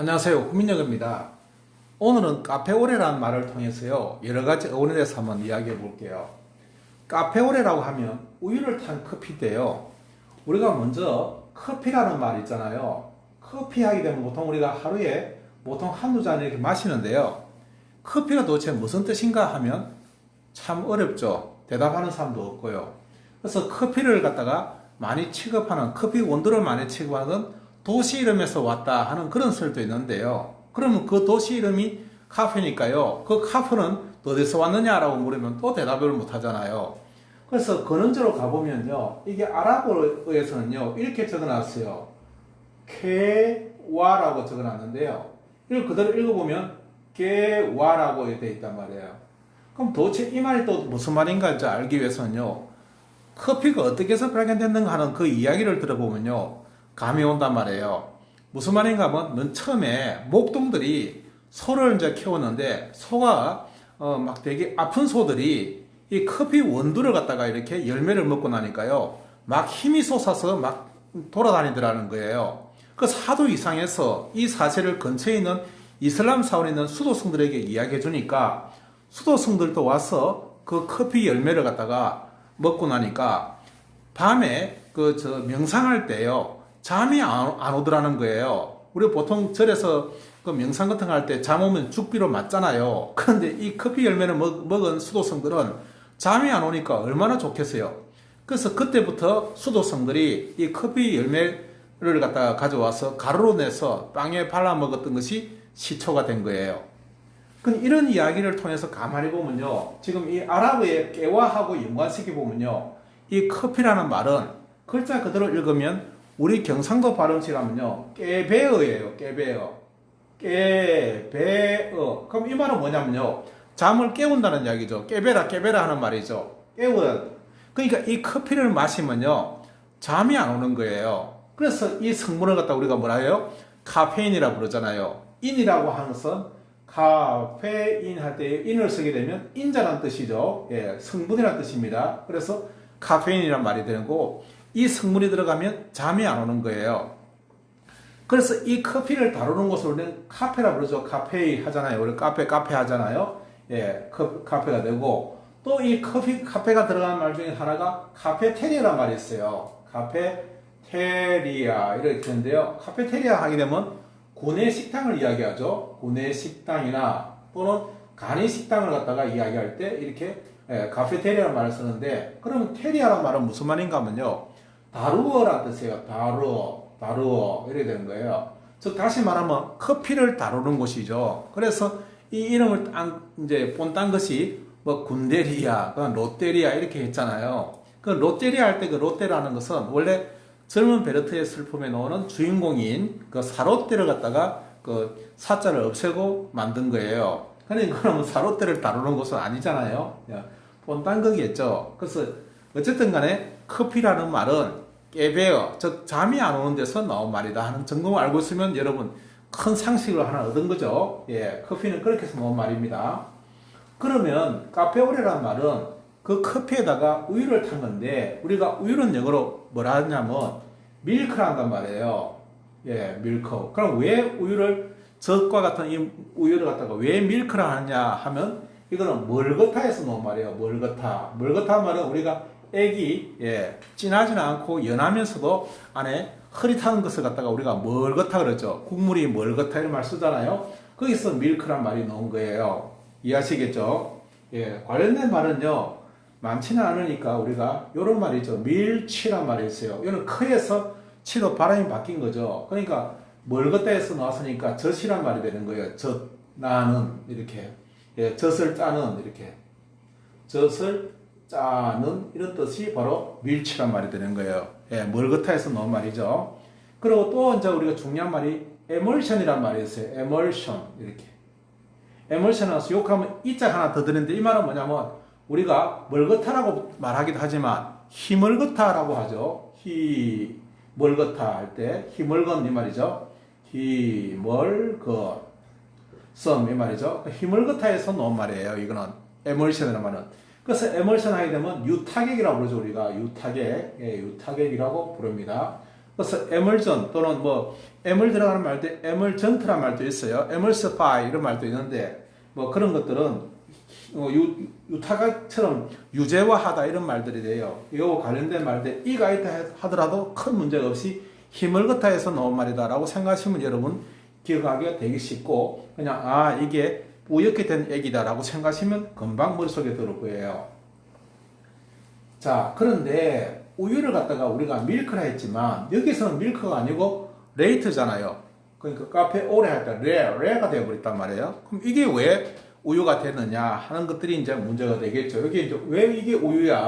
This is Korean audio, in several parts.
안녕하세요. 후민혁입니다. 오늘은 카페오레라는 말을 통해서요, 여러 가지 어원에 대해서 한번 이야기해 볼게요. 카페오레라고 하면 우유를 탄 커피인데요. 우리가 먼저 커피라는 말 있잖아요. 커피 하게 되면 보통 우리가 하루에 보통 한두 잔 이렇게 마시는데요. 커피가 도대체 무슨 뜻인가 하면 참 어렵죠. 대답하는 사람도 없고요. 그래서 커피를 갖다가 많이 취급하는 커피 원두를 많이 취급하는 도시 이름에서 왔다 하는 그런 설도 있는데요. 그러면 그 도시 이름이 카페니까요. 그 카페는 어디서 왔느냐라고 물으면 또 대답을 못 하잖아요. 그래서 근원적으로 가보면요. 이게 아랍어에서는요. 이렇게 적어놨어요. 케와라고 적어놨는데요. 이걸 그대로 읽어보면 게와라고 되어 있단 말이에요. 그럼 도대체 이 말이 또 무슨 말인가 알기 위해서는요. 커피가 어떻게 해서 발견됐는가 하는 그 이야기를 들어보면요. 감이 온단 말이에요. 무슨 말인가 하면 맨 처음에 목동들이 소를 이제 키웠는데 소가 어, 막 되게 아픈 소들이 이 커피 원두를 갖다가 이렇게 열매를 먹고 나니까요. 막 힘이 솟아서 막 돌아다니더라는 거예요. 그 사도 이상에서 이 사실을 근처에 있는 이슬람 사원에 있는 수도승들에게 이야기해 주니까 수도승들도 와서 그 커피 열매를 갖다가 먹고 나니까 밤에 그 저 명상할 때요. 잠이 안, 안 오더라는 거예요. 우리 보통 절에서 그 명상 같은 거 할 때 잠 오면 죽비로 맞잖아요. 그런데 이 커피 열매를 먹, 먹은 수도성들은 잠이 안 오니까 얼마나 좋겠어요. 그래서 그때부터 수도성들이 이 커피 열매를 갖다가 가져와서 가루로 내서 빵에 발라 먹었던 것이 시초가 된 거예요. 그 이런 이야기를 통해서 가만히 보면요. 지금 이 아랍어의 깨와하고 연관시켜 보면요. 이 커피라는 말은 글자 그대로 읽으면 우리 경상도 발음치라면요. 깨배어예요. 깨배어. 깨배어. 그럼 이 말은 뭐냐면요. 잠을 깨운다는 이야기죠. 깨배라 깨배라 하는 말이죠. 깨워. 그러니까 이 커피를 마시면요. 잠이 안 오는 거예요. 그래서 이 성분을 갖다 우리가 뭐라 해요? 카페인이라 부르잖아요. 인이라고 하는 것은 카페인 할 때 인을 쓰게 되면 인자란 뜻이죠. 예, 성분이란 뜻입니다. 그래서 카페인이란 말이 되는 거고 이 성분이 들어가면 잠이 안 오는 거예요. 그래서 이 커피를 다루는 것을 우리는 카페라 부르죠. 카페이 하잖아요. 우리 카페, 카페 하잖아요. 예, 커, 카페가 되고, 또 이 커피, 카페가 들어가는 말 중에 하나가 카페테리아란 말이 있어요. 카페테리아. 이렇게 되는데요. 카페테리아 하게 되면 구내 식당을 이야기하죠. 구내 식당이나 또는 간이 식당을 갖다가 이야기할 때 이렇게 예, 카페테리아라는 말을 쓰는데, 그러면 테리아란 말은 무슨 말인가 하면요. 다루어라 뜻이에요. 다루어, 다루어. 이렇게 되는 거예요. 즉, 다시 말하면 커피를 다루는 곳이죠. 그래서 이 이름을 딴, 이제 본딴 것이 뭐 군데리아, 그 롯데리아 이렇게 했잖아요. 그 롯데리아 할 때 그 롯데라는 것은 원래 젊은 베르트의 슬픔에 나오는 주인공인 그 사롯데를 갖다가 그 사자를 없애고 만든 거예요. 그러니까 그러면 사롯데를 다루는 곳은 아니잖아요. 본딴 거겠죠. 그래서 어쨌든 간에 커피라는 말은 깨베어, 즉 잠이 안 오는 데서 나온 말이다 하는 정도만 알고 있으면 여러분 큰 상식을 하나 얻은 거죠. 예, 커피는 그렇게 해서 나온 말입니다. 그러면 카페오레라는 말은 그 커피에다가 우유를 탄 건데 우리가 우유는 영어로 뭐라 하냐면 밀크라 한단 말이에요. 예, 밀크. 그럼 왜 우유를 젖과 같은 이 우유를 갖다가 왜 밀크라 하냐 하면 이거는 멀거타에서 나온 말이에요. 멀거타. 멀거타 말은 우리가 액이 예, 진하지는 않고 연하면서도 안에 흐릿한 것을 갖다가 우리가 멀거타 그러죠. 국물이 멀거타 이런 말 쓰잖아요. 거기서 밀크란 말이 나온 거예요. 이해하시겠죠? 예, 관련된 말은요. 많지는 않으니까 우리가 이런 말이죠. 밀치란 말이 있어요. 이거는 크에서 치로 발음이 바뀐 거죠. 그러니까 멀거다에서 나왔으니까 젖이란 말이 되는 거예요. 젖, 나는 이렇게 예, 젖을 짜는 이렇게 젖을 짜는 이런 뜻이 바로 밀치란 말이 되는 거예요. 예, 멀거타에서 나온 말이죠. 그리고 또 이제 우리가 중요한 말이 에멀션이란 말이 있어요. 에멀션 이렇게. 에멀션에서 욕하면 이자 하나 더 드는데 이 말은 뭐냐면 우리가 멀거타라고 말하기도 하지만 희멀거타라고 하죠. 희 멀거타 할때 희멀건 이 말이죠. 희멀건 썸이 말이죠. 희멀거타에서 나온 말이에요. 이거는 에멀션이라는 말은. 그래서 에멀션 하게 되면 유타격이라고 부르죠. 우리가 유타격, 예, 유타격이라고 부릅니다. 그래서 에멀전 또는 뭐 에멀 들어가는 말도 에멀전트란 말도 있어요. 에멀스파이 이런 말도 있는데 뭐 그런 것들은 어, 유, 유타가처럼 유재화하다 이런 말들이 돼요. 이거 관련된 말들 이가 있다 하더라도 큰 문제가 없이 힘을 걷다 해서 나온 말이다라고 생각하시면 여러분 기억하기가 되게 쉽고 그냥 아 이게 뿌옇게 된 액이다라고 생각하시면 금방 머릿속에 들어올 거예요. 자 그런데 우유를 갖다가 우리가 밀크라 했지만 여기서는 밀크가 아니고 레이트잖아요. 그러니까 카페 오래 할 때 레, 레가 되어버렸단 말이에요. 그럼 이게 왜 우유가 됐느냐 하는 것들이 이제 문제가 되겠죠. 여기 이제 왜 이게 우유야?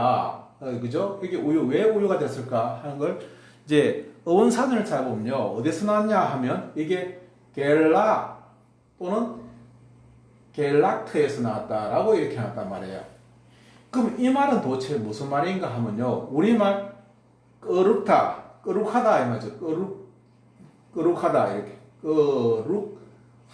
어, 그죠? 이게 우유, 왜 우유가 됐을까 하는 걸 이제 어원사전을 찾아보면요. 어디서 나왔냐 하면 이게 겔라 또는 겔락트에서 나왔다라고 이렇게 나왔단 말이에요. 그럼 이 말은 도대체 무슨 말인가 하면요. 우리말 끄룩다, 끄룩하다 이 말이죠. 끄룩, 끄룩하다 이렇게.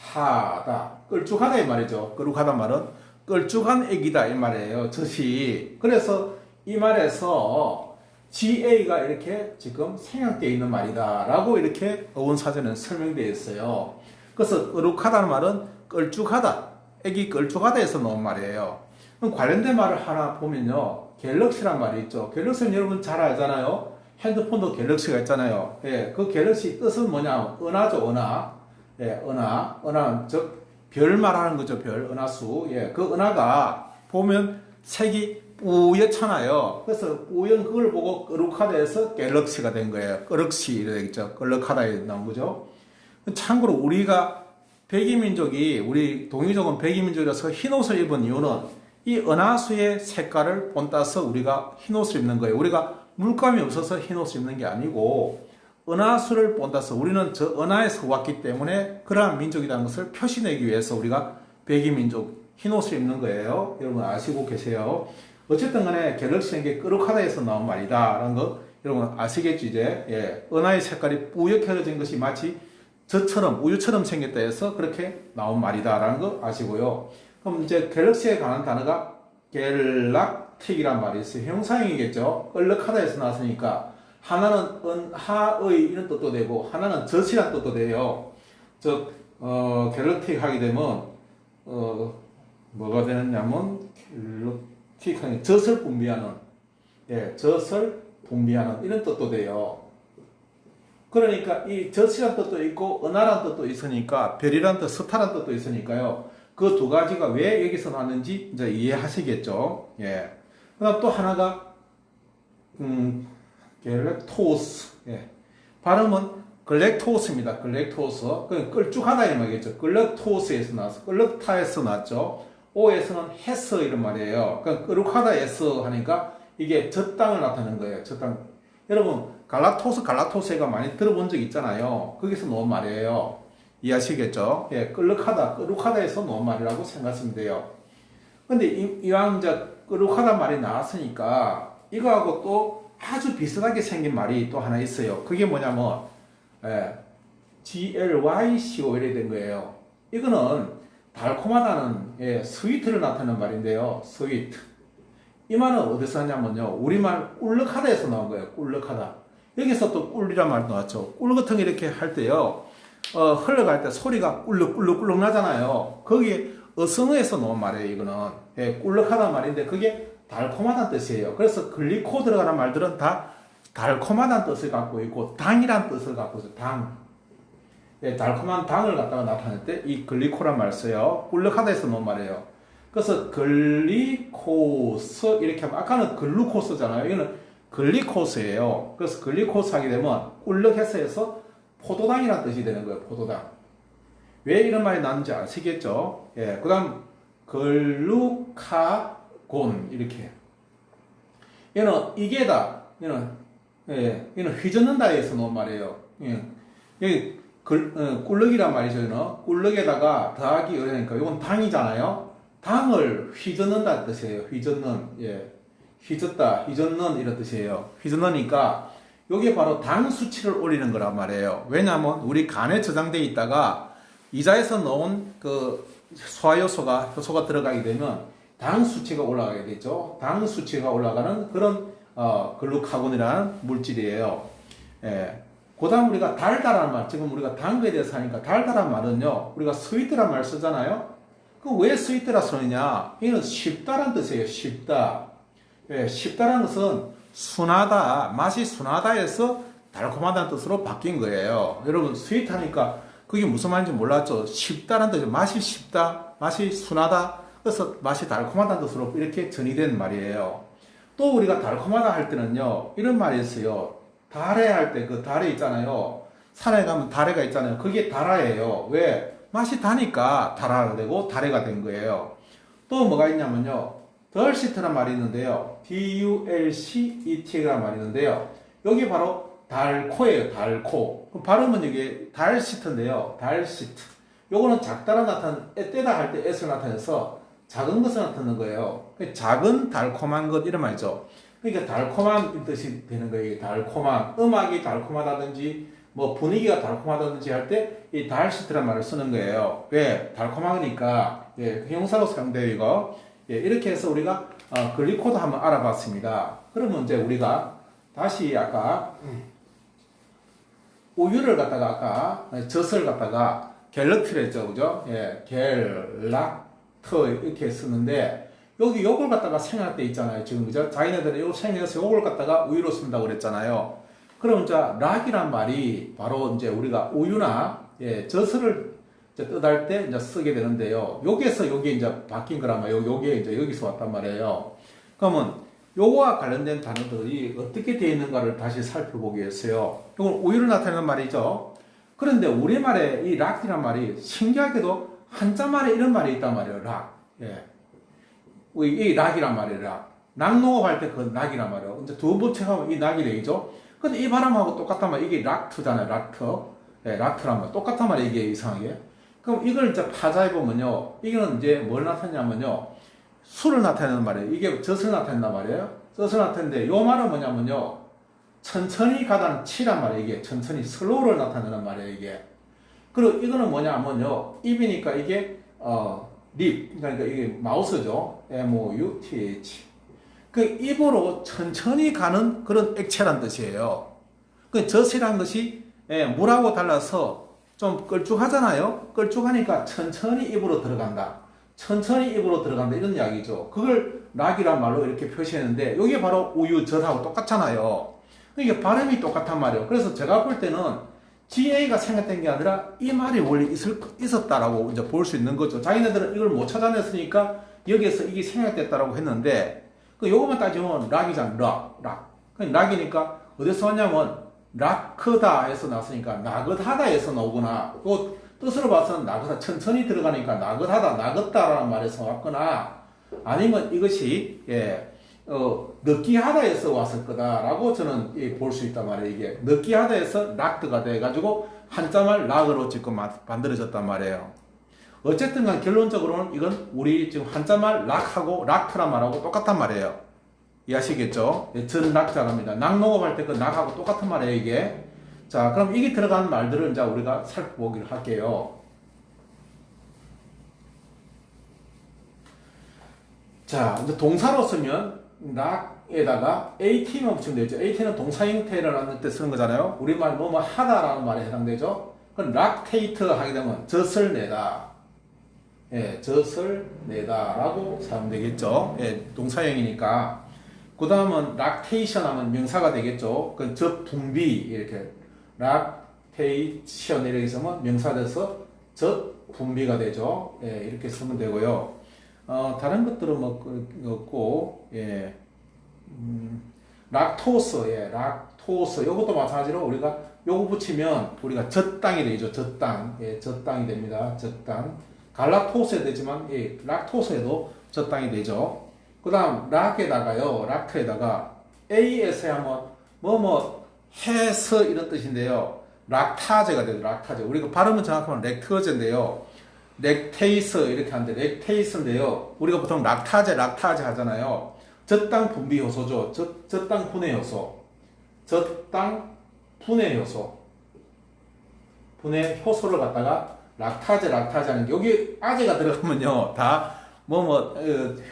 끄룩하다. 끌쭉하다 이 말이죠. 끄룩하다 말은 끌쭉한 애기다 이 말이에요. 젖이. 그래서 이 말에서 GA가 이렇게 지금 생략되어 있는 말이다라고 이렇게 어원사전에 설명되어 있어요. 그래서 끄룩하다는 말은 끌쭉하다. 애기 끌쭉하다에서 나온 말이에요. 그럼 관련된 말을 하나 보면요. 갤럭시란 말이 있죠. 갤럭시는 여러분 잘 알잖아요. 핸드폰도 갤럭시가 있잖아요. 예, 그 갤럭시 뜻은 뭐냐? 은하죠, 은하. 예, 은하. 은하는 즉, 별 말하는 거죠, 별. 은하수. 예, 그 은하가 보면 색이 뿌옇잖아요. 그래서 뿌연 그걸 보고 끄룩하다 해서 갤럭시가 된 거예요. 끄럭시 이렇게 되겠죠. 끄럭하다에 나온 거죠. 참고로 우리가 백이민족이 우리 동이족은 백이민족이라서 흰 옷을 입은 이유는 이 은하수의 색깔을 본따서 우리가 흰 옷을 입는 거예요. 우리가 물감이 없어서 흰 옷을 입는 게 아니고 은하수를 본따서 우리는 저 은하에서 왔기 때문에 그러한 민족이라는 것을 표시내기 위해서 우리가 백이민족 흰 옷을 입는 거예요. 여러분 아시고 계세요. 어쨌든 간에 갤럭시는 게 끄룩하다에서 나온 말이다. 라는 거 여러분 아시겠죠 이제? 예. 은하의 색깔이 뿌옇게진 것이 마치 저처럼 우유처럼 생겼다 해서 그렇게 나온 말이다라는 거 아시고요. 그럼 이제 갤럭시에 관한 단어가 갤락틱이란 말이 있어요. 형사형이겠죠. 얼럭하다에서 나왔으니까 하나는 은 하의 이런 뜻도 되고 하나는 젖이란 뜻도 돼요. 즉 어, 갤럭틱 하게 되면 어, 뭐가 되느냐면 갤럭틱 젖을 분비하는 예, 젖을 분비하는 이런 뜻도 돼요. 그러니까 이 젖이란 뜻도 있고 은하란 뜻도 있으니까 별이란 뜻, 스타란 뜻도 있으니까요. 그 두 가지가 왜 여기서 나왔는지 이제 이해하시겠죠. 예. 그다음 또 하나가 음, 갤렉토스. 예. 발음은 글렉토스입니다. 글렉토스. 그 끌쭉하다 이 말이겠죠. 글렉토스에서 나왔어. 끌럭타에서 나왔죠. 오에서는 헤스 이런 말이에요. 그러니까 끌룩하다에서 하니까 이게 저 땅을 나타내는 거예요. 저 땅. 여러분 갈라토스 갈라토스가 많이 들어본 적 있잖아요. 거기서 놓은 말이에요. 이해하시겠죠? 예, 끌룩하다, 끌룩하다에서 놓은 말이라고 생각하시면 돼요. 근데 이왕 이제 끌룩하다 말이 나왔으니까 이거하고 또 아주 비슷하게 생긴 말이 또 하나 있어요. 그게 뭐냐면 예, GLYCO 이래 된 거예요. 이거는 달콤하다는 예, 스위트를 나타내는 말인데요. 스위트. 이 말은 어디서 하냐면요. 우리말 꿀럭하다에서 나온 거예요. 꿀럭하다. 여기서 또 꿀이란 말도 나왔죠. 꿀 같은 거 이렇게 할 때요. 어, 흘러갈 때 소리가 꿀럭꿀럭꿀럭 나잖아요. 거기에 어성어에서 나온 말이에요. 이거는. 예, 꿀럭하다 말인데 그게 달콤하다는 뜻이에요. 그래서 글리코 들어가는 말들은 다 달콤하다는 뜻을 갖고 있고 당이란 뜻을 갖고 있어요. 당. 예, 달콤한 당을 갖다가 나타낼 때 이 글리코란 말 써요. 꿀럭하다에서 나온 말이에요. 그래서 글리코스 이렇게 하면 아까는 글루코스잖아요. 이거는 글리코스예요. 그래서 글리코스 하게 되면 꿀럭해서 해서 포도당이라는 뜻이 되는 거예요. 포도당. 왜 이런 말이 나는지 아시겠죠? 예. 그 다음 글루카곤 이렇게. 얘는 이게다. 얘는 예. 얘는 휘젓는다에서 나온 말이에요. 예. 여기 글, 어, 꿀럭이란 말이죠. 얘는 꿀럭에다가 더하기 이러니까 이건 당이잖아요. 당을 휘젓는다는 뜻이에요. 휘젓는. 예. 휘젓다, 휘젓는 이런 뜻이에요. 휘젓는니까 이게 바로 당 수치를 올리는 거란 말이에요. 왜냐하면 우리 간에 저장돼 있다가 이자에서 넣은 그 소화효소가 효소가 들어가게 되면 당 수치가 올라가게 되죠. 당 수치가 올라가는 그런 어, 글루카곤이라는 물질이에요. 예. 그 다음 우리가 달달한 말, 지금 우리가 단 거에 대해서 하니까 달달한 말은요, 우리가 스위트란 말 쓰잖아요? 그럼 왜 스위트라 쓰느냐? 이는 쉽다란 뜻이에요, 쉽다. 예, 쉽다란 것은 순하다, 맛이 순하다에서 달콤하다는 뜻으로 바뀐 거예요. 여러분, 스위트 하니까 그게 무슨 말인지 몰랐죠? 쉽다는 뜻이 맛이 쉽다, 맛이 순하다, 그래서 맛이 달콤하다는 뜻으로 이렇게 전이된 말이에요. 또 우리가 달콤하다 할 때는요, 이런 말이 있어요. 달에 할때 그 달에 있잖아요. 산에 가면 달에가 있잖아요. 그게 달아예요. 왜? 맛이 다니까 달아가 되고 달에가 된 거예요. 또 뭐가 있냐면요. 덜시트란 말이 있는데요. D-U-L-C-E-T라는 말이 있는데요. 여기 바로 달코예요. 달코. 발음은 이게 달시트인데요. 달시트. 요거는 작다라 나타낸, 때다 할 때 S를 나타내서 작은 것을 나타내는 거예요. 작은 달콤한 것 이런 말이죠. 그러니까 달콤한 뜻이 되는 거예요. 달콤한 음악이 달콤하다든지 뭐 분위기가 달콤하다든지 할 때 이 달시트란 말을 쓰는 거예요. 왜? 달콤하니까 예, 형사로 사용돼요 이거. 예, 이렇게 해서 우리가 어, 글리코드 한번 알아봤습니다. 그러면 이제 우리가 다시 아까 우유를 갖다가 아까 젖을 갖다가 갤럭트를 했죠, 그죠? 예, 갤락트 이렇게 쓰는데 여기 요걸 갖다가 생각할 때 있잖아요, 지금 그죠? 자기네들은 요 생각해서 요걸 갖다가 우유로 쓴다고 그랬잖아요. 그럼 이제 락이란 말이 바로 이제 우리가 우유나 예, 젖을 이제 뜻할 때 이제 쓰게 되는데요. 여기에서 여기 이제 바뀐 말이에요. 요게 이제 여기서 왔단 말이에요. 그러면 요거와 관련된 단어들이 어떻게 되어 있는가를 다시 살펴보기 위해서요. 이건 우유를 나타내는 말이죠. 그런데 우리말에 이 락이란 말이 신기하게도 한자말에 이런 말이 있단 말이에요. 락. 예. 이 락이란 말이에요. 락. 낙농업할 때 그 낙이란 말이에요. 이제 두 번째 하면 이 낙이 되죠. 근데 이 발음하고 똑같단 말이에요. 이게 락트잖아요. 락트. 예, 락트란 말. 똑같단 말이에요. 이게 이상하게. 그럼 이걸 이제 파자해 보면요. 이거는 이제 뭘 나타내냐면요. 술을 나타내는 말이에요. 이게 젖을 나타낸단 말이에요. 젖을 나타내는데 요 말은 뭐냐면요. 천천히 가다는 치란 말이에요. 이게 천천히 슬로우를 나타내는 말이에요. 이게. 그리고 이거는 뭐냐면요. 입이니까 이게 어, 립. 그러니까 이게 마우스죠. M-O-U-T-H. 그 입으로 천천히 가는 그런 액체란 뜻이에요. 그 젖이란 것이 예, 물하고 달라서 좀 걸쭉하잖아요. 걸쭉하니까 천천히 입으로 들어간다. 천천히 입으로 들어간다 이런 이야기죠. 그걸 락이란 말로 이렇게 표시했는데 이게 바로 우유 젖하고 똑같잖아요. 이게 발음이 똑같단 말이에요. 그래서 제가 볼 때는 GA가 생각된 게 아니라 이 말이 원래 있을, 있었다라고 이제 볼 수 있는 거죠. 자기네들은 이걸 못 찾아냈으니까 여기에서 이게 생각됐다라고 했는데 그 요것만 따지면 락이잖아. 락, 락. 그 락이니까 어디서 왔냐면 라크다에서 나왔으니까 나긋하다에서 나오구나. 그 뜻으로 봐서는 나긋하 천천히 들어가니까 나긋하다, 나긋다라는 말에서 왔거나 아니면 이것이 예, 어, 느끼하다에서 왔을 거다라고 저는 예, 볼수 있단 말이에요. 이게 느끼하다에서 락트가 돼가지고 한자말 락으로 지금 마- 만들어졌단 말이에요. 어쨌든 간 결론적으로는 이건 우리 지금 한자말 락하고 락트란 말하고 똑같단 말이에요. 이해하시겠죠? 예, 전 락자랍니다. 낙농업 할 때 그 낙하고 똑같은 말이에요, 이게. 자, 그럼 이게 들어간 말들을 이제 우리가 살펴보기를 할게요. 자, 이제 동사로 쓰면 락에다가 AT만 붙이면 되죠. AT는 동사 형태를 하는 때 쓰는 거잖아요. 우리말 뭐뭐 하다라는 말에 해당되죠. 그럼 락테이트 하게 되면 젖을 내다. 예, 젖을 내다라고 사용 되겠죠. 예, 동사형이니까. 그 다음은 락테이션 하면 명사가 되겠죠. 그젖 분비 이렇게 락테이션 이렇게 쓰면 명사 돼서 젖 분비가 되죠. 예, 이렇게 쓰면 되고요. 어, 다른 것들은 뭐 그- 없고 예. 음, 락토스, 예, 락토스. 이것도 마찬가지로 우리가 요거 붙이면 우리가 젖땅이 되죠. 젖땅. 예, 젖땅이 됩니다. 젖땅. 갈락토스에 되지만 예, 락토스에도 젖땅이 되죠. 그 다음 락에다가요. 락트에다가 AS 하면 뭐뭐 해서 이런 뜻인데요. 락타제가 되죠. 락타제. 우리가 발음은 정확하면 렉터제인데요. 렉테이스 이렇게 하는데 렉테이스인데요. 우리가 보통 락타제 락타제 하잖아요. 젖당 분비 효소죠. 젖, 젖당 분해 효소. 젖당 분해 효소. 분해 효소를 갖다가 락타제 락타제 하는 게 여기 아제가 들어가면요. 다 뭐 뭐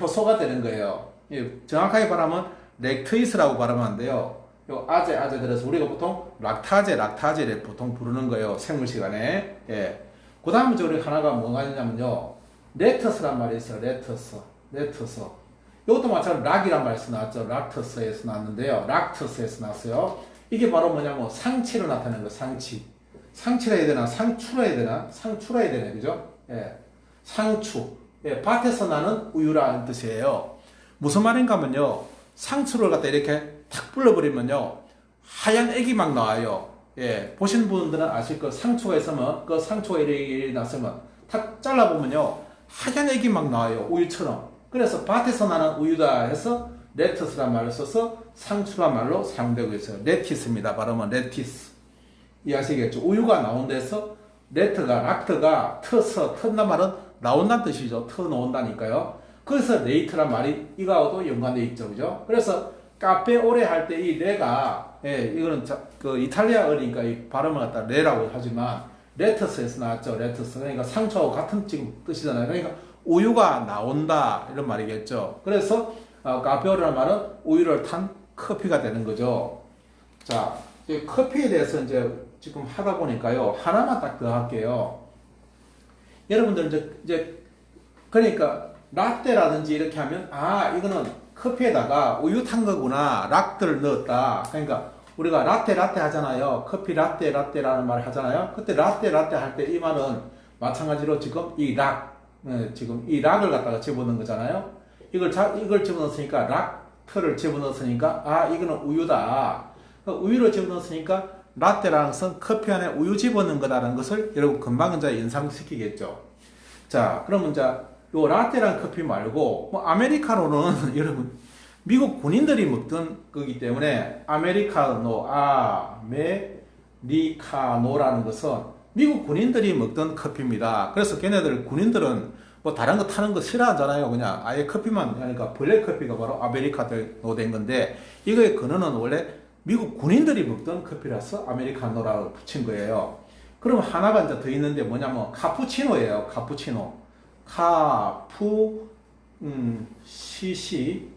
효소가 되는 거예요. 예, 정확하게 말하면 렉테이스라고 발음하는데요. 요 아제 아제 들어서 우리가 보통 락타제 락타제를 보통 부르는 거예요 생물 시간에. 예. 그 다음에 우리 하나가 뭐가 있냐면요. 레터스란 말이 있어요 레터스 레터스. 이것도 마찬가지로 락이란 말에서 나왔죠. 락터스에서 나왔는데요. 락터스에서 나왔어요. 이게 바로 뭐냐면 상치로 나타내는 거 상치 상치라 해야 되나 상추라 해야 되나? 상추라 해야 되나 그죠? 예. 상추 예. 밭에서 나는 우유라는 뜻이에요 무슨 말인가 하면요 상추를 갖다 이렇게 탁 불러버리면요 하얀 액이 막 나와요. 예, 보신 분들은 아실 거 상추가 있으면 그 상추가 이렇게 났으면 탁 잘라보면요 하얀 액이 막 나와요 우유처럼. 그래서 밭에서 나는 우유다 해서 레터스란 말을 써서 상추란 말로 사용되고 있어요. 레티스입니다. 발음은 레티스. 이해하시겠죠? 우유가 나온 데서 레트가 락트가 터서 터난 말은 나온다는 뜻이죠. 터 나온다니까요. 그래서 레이트란 말이 이거하고도 연관돼 있죠, 그죠? 그래서 카페 오래 할 때 이 레가 예, 이거는 자, 그 이탈리아어니까 이 발음을 갖다 레라고 하지만 레터스에서 나왔죠, 레터스. 그러니까 상처하고 같은 지금 뜻이잖아요. 그러니까 우유가 나온다 이런 말이겠죠. 그래서 어, 카페 오래란 말은 우유를 탄 커피가 되는 거죠. 자, 이 커피에 대해서 이제 지금 하다 보니까요 하나만 딱 더 할게요. 여러분들 이제 이제 그러니까 라떼라든지 이렇게 하면 아 이거는 커피에다가 우유 탄 거구나. 락들을 넣었다. 그러니까 우리가 라떼 라떼 하잖아요. 커피 라떼 라떼라는 말 하잖아요. 그때 라떼 라떼 할 때 이 말은 마찬가지로 지금 이락 네, 지금 이 락을 갖다가 집어넣은 거잖아요. 이걸 자, 이걸 집어넣었으니까 락트를 집어넣었으니까 아 이거는 우유다. 그 우유를 집어넣었으니까 라떼라는 것은 커피 안에 우유 집어넣은 거다라는 것을 여러분 금방 이제 연상시키겠죠 자 그러면 이제 요 라떼란 커피 말고 뭐 아메리카노는 여러분 미국 군인들이 먹던 거기 때문에 아메리카노 아메리카노라는 것은 미국 군인들이 먹던 커피입니다. 그래서 걔네들 군인들은 뭐 다른 거 타는 거 싫어하잖아요. 그냥 아예 커피만 하니까 블랙 커피가 바로 아메리카노 된 건데 이거의 근원은 원래 미국 군인들이 먹던 커피라서 아메리카노라고 붙인 거예요. 그럼 하나가 이제 더 있는데 뭐냐면 카푸치노예요. 카푸치노. 카푸 음, 시시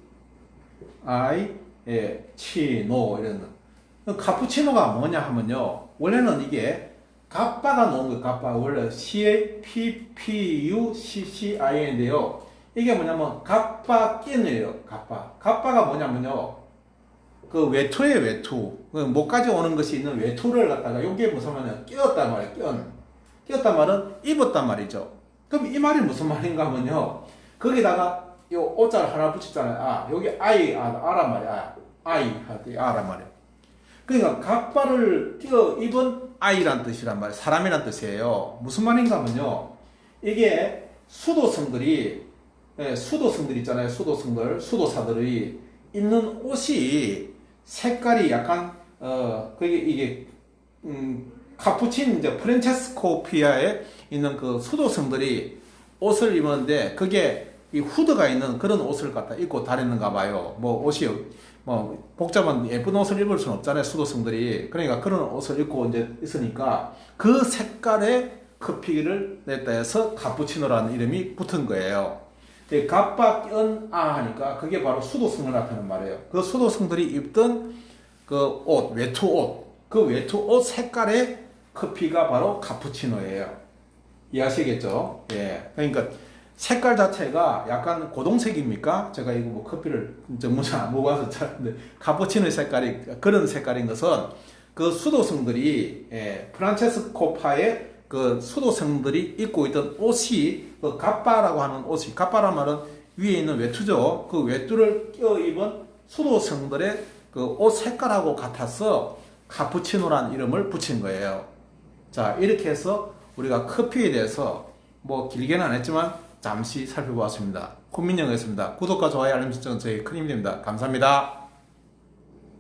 아이 예, 치노 이런 카푸치노가 뭐냐 하면요 원래는 이게 가빠가 나온 거예요 가빠 원래 C A P P U C C I N인데요 이게 뭐냐면 가빠 낀이에요 가빠 가빠가 뭐냐면요 그 외투의 외투 그 목까지 오는 것이 있는 외투를 갖다가 요게 무슨 말이냐 끼었단 말이에요 끼었 끼었단 말은 입었단 말이죠 그럼 이 말이 무슨 말인가 하면요. 거기다가 요 오자를 하나 붙였잖아요. 아, 여기 아이, 아, 아란 말이야. 아이, 할때 아란 말이야. 그러니까 각발을 끼어 입은 아이란 뜻이란 말이에요. 사람이란 뜻이에요. 무슨 말인가 하면요. 이게 수도성들이, 예, 수도성들 있잖아요. 수도성들, 수도사들이 입는 옷이 색깔이 약간, 어, 그게 이게, 음, 카푸친 이제 프란체스코피아에 있는 그 수도성들이 옷을 입었는데 그게 이 후드가 있는 그런 옷을 갖다 입고 다녔는가 봐요. 뭐 옷이 뭐 복잡한 예쁜 옷을 입을 수는 없잖아요. 수도성들이 그러니까 그런 옷을 입고 이제 있으니까 그 색깔의 커피를 냈다 해서 카푸치노라는 이름이 붙은 거예요. 갑박연 아 하니까 그게 바로 수도성을 나타내는 말이에요. 그 수도성들이 입던 그 옷, 외투 옷, 그 외투 옷 색깔의 커피가 바로 카푸치노예요. 이해하시겠죠? 예. 그러니까 색깔 자체가 약간 고동색입니까? 제가 이거 뭐 커피를 전문자 못 와서 잘는데 카푸치노 색깔이 그런 색깔인 것은 그 수도성들이 예, 프란체스코파의 그 수도성들이 입고 있던 옷이 그 갑바라고 하는 옷이 갑바란 말은 위에 있는 외투죠. 그 외투를 껴 입은 수도성들의 그 옷 색깔하고 같아서 카푸치노란 이름을 붙인 거예요. 자, 이렇게 해서 우리가 커피에 대해서 뭐 길게는 안 했지만 잠시 살펴보았습니다. 콧민영이었습니다. 구독과 좋아요, 알림 설정은 저희 큰 힘이 됩니다. 감사합니다.